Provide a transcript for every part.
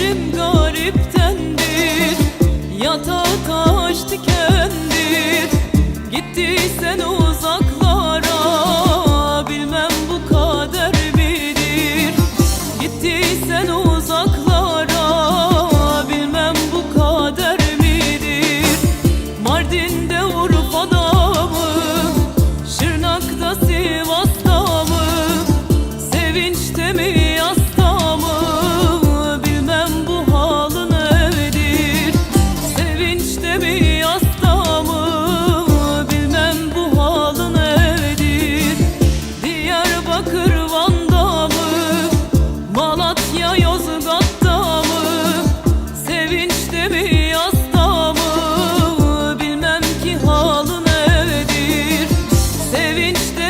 Yerim gariptendir Yatağa taş dikendir Gittiysen o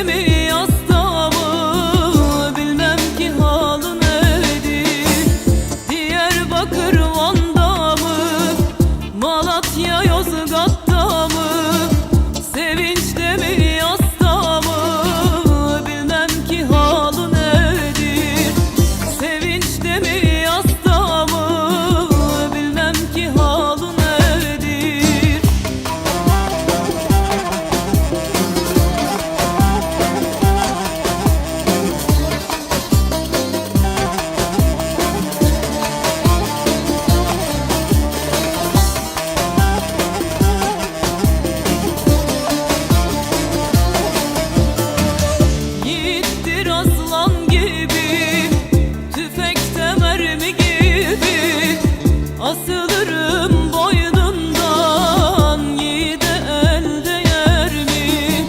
Gece mi bilmem ki halı nedir. Diyarbakır ömrüm boynumdan yiğide el değer mi?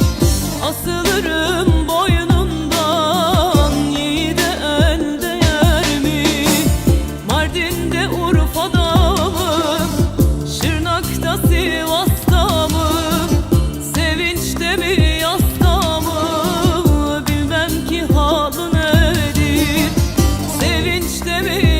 Asılırım boynumdan yiğide el değer mi? Mardin'de Urfa'da? Şırnak'ta Sivas'ta? Sevinç'te mi yasta? Bilmem ki halı nedir? Sevinç'te mi